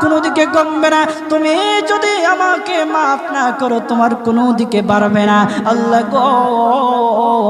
কোনো দিকে কমবে না। তুমি যদি আমাকে মাফ না করো, তোমার কোনো দিকে বাড়বে না। আল্লাহ গো।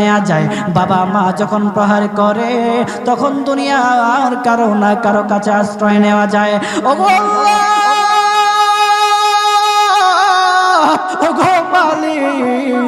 নেওয়া যায়। বাবা মা যখন প্রহার করে, তখন দুনিয়া আর কারও না কারও কাছে আশ্রয় নেওয়া যায়। ও মালিক!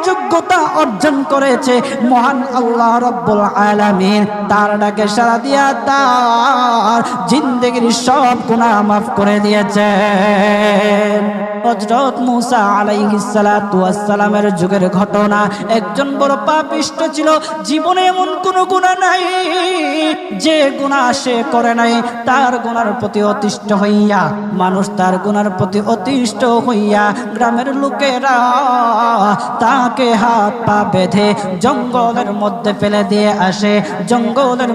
গ্রহণযোগ্যতা অর্জন করেছে মহান আল্লাহ রব্বুল আলামিন। তার ডাকে সারা দিয়া তার জিন্দগির সব গুনাহ মাফ করে দিয়েছে। হজরত মুসা যুগের ঘটনা, একজন বড় পাপিষ্ট ছিল, জীবনে এমন কোনো গুণা নাই যে গুণা সে করে নাই, তার গুণার প্রতি অতিষ্ঠ হইয়া মানুষ তার গুণার প্রতি অতিষ্ঠ হইয়া গ্রামের লোকেরা তাকে হাত পা বেঁধে জঙ্গলের মধ্যে ফেলে দিয়ে আসে। জঙ্গলের